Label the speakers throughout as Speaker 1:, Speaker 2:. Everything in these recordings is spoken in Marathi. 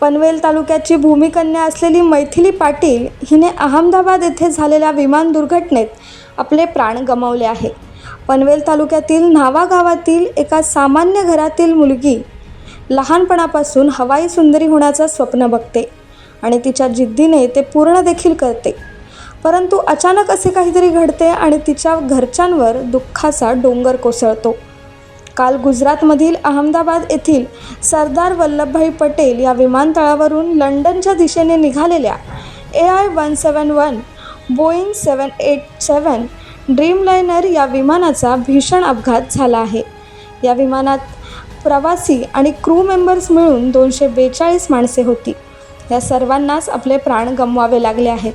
Speaker 1: पनवेल तालुक्याची भूमिकन्या असलेली मैथिली पाटील हिने अहमदाबाद येथे झालेल्या विमान दुर्घटनेत आपले प्राण गमावले आहे. पनवेल तालुक्यातील न्हावा गावातील एका सामान्य घरातील मुलगी लहानपणापासून हवाई सुंदरी होण्याचं स्वप्न बघते आणि तिच्या जिद्दीने ते पूर्ण देखील करते. परंतु अचानक असे काहीतरी घडते आणि तिच्या घरच्यांवर दुःखाचा डोंगर कोसळतो. काल गुजरातमधील अहमदाबाद येथील सरदार वल्लभभाई पटेल या विमानतळावरून लंडनच्या दिशेने निघालेल्या A I one seven one Boeing seven eight seven Dreamliner या विमानाचा भीषण अपघात झाला आहे. या विमानात प्रवासी आणि क्रू मेंबर्स मिळून दोनशे बेचाळीस माणसे होती. या सर्वांनाच आपले प्राण गमवावे लागले आहेत.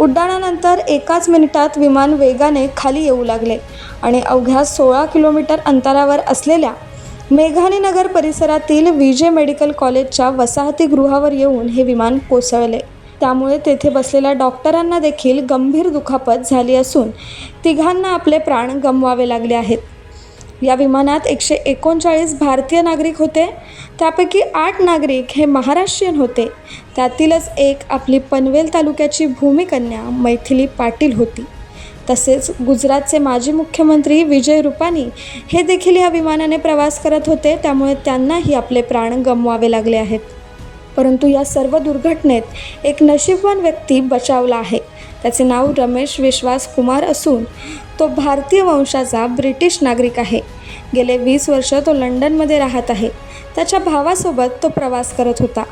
Speaker 1: उड्डाणानंतर एकाच मिनिटात विमान वेगाने खाली येऊ लागले आणि अवघ्या सोळा किलोमीटर अंतरावर असलेल्या मेघानीनगर परिसरातील विजे मेडिकल कॉलेजच्या वसाहतीगृहावर येऊन हे विमान कोसळले. त्यामुळे तेथे बसलेल्या डॉक्टरांना देखील गंभीर दुखापत झाली असून तिघांना आपले प्राण गमवावे लागले आहेत. या विमानात एकशे एकोणचाळीस भारतीय नागरिक होते. त्यापैकी आठ नागरिक हे महाराष्ट्रीयन होते. त्यातीलच एक आपली पनवेल तालुक्याची भूमिकन्या मैथिली पाटील होती. तसेच गुजरातचे माजी मुख्यमंत्री विजय रुपानी हे देखील या विमानाने प्रवास करत होते. त्यामुळे त्यांनाही आपले प्राण गमवावे लागले आहेत. परंतु या सर्व दुर्घटनेत एक नशीबवान व्यक्ती बचावला आहे. त्याचे नाव रमेश विश्वास कुमार असून तो भारतीय वंशाचा ब्रिटिश नागरिक आहे. गेले वीस वर्ष तो लंडनमध्ये राहत आहे. त्याच्या भावासोबत तो प्रवास करत होता.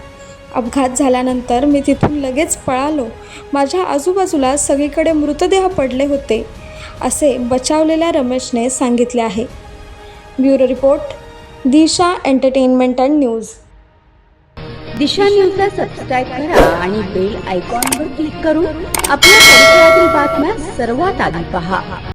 Speaker 1: अपघात झाल्यानंतर मी तिथून लगेच पळालो. माझ्या आजूबाजूला सगळीकडे मृतदेह पडले होते असे बचावलेल्या रमेशने सांगितले आहे. Bureau report Disha entertainment and news.
Speaker 2: Disha न्यूजला सबस्क्राईब करा आणि बेल आयकॉनवर क्लिक करून आपल्या परिसरातील बातम्या सर्वात आधी पहा.